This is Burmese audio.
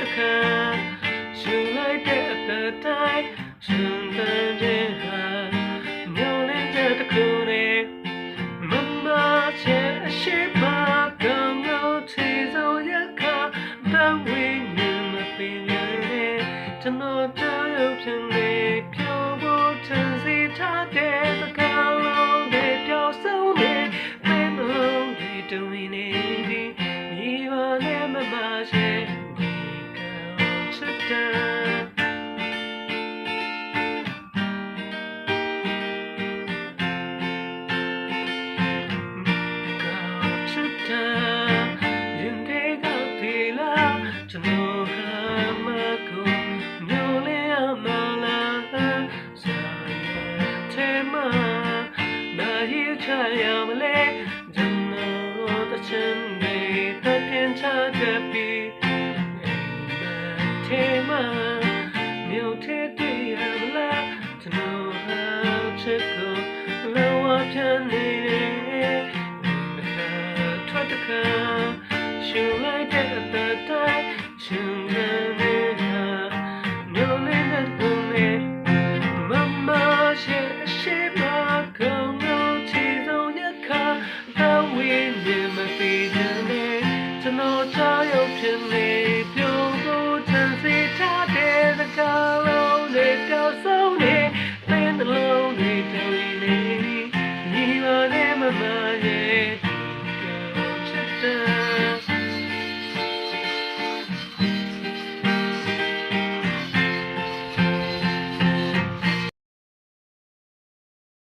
တခါရှင်လိုက်တဲ့အသက်တိုင်းရှင်တန်တဲ့ဟာမြောက်နေတဲ့တစ်ခုနဲ့မမချေရှိပါကံလို့ချီစိုးရခါတန်ဝိညာဉ်မပင်ရတဲ့ကျွန်တော်ကြောက်ရွံ့ဖြစ်နေပြောဖို့ချင်စီထားတဲ့စကားလုံးတွေပြောဆုံးနေဘယ်လိုဒီတူနေဒီမိ ရမလဲကျွန်တော်တချင်တွေတပြင်းချခဲ့ပြီးအိမ်မက်ထဲမှာမြို့ထဲတွေ့ရမလားကျွန်တော်ဟာချစ်ကိုလောဝပြန်နေတယ်ထွက်တခါရှင်လိုက်တဲ့အသက်တိုင်းရှင်က ရုပ်ဖြစ်နေပြုံးဖို့တန်စီထားတဲ့စကားလုံးတွေပြောဆုံးနေသင်တလုံးတွေတလီနေညီမနဲ့မမ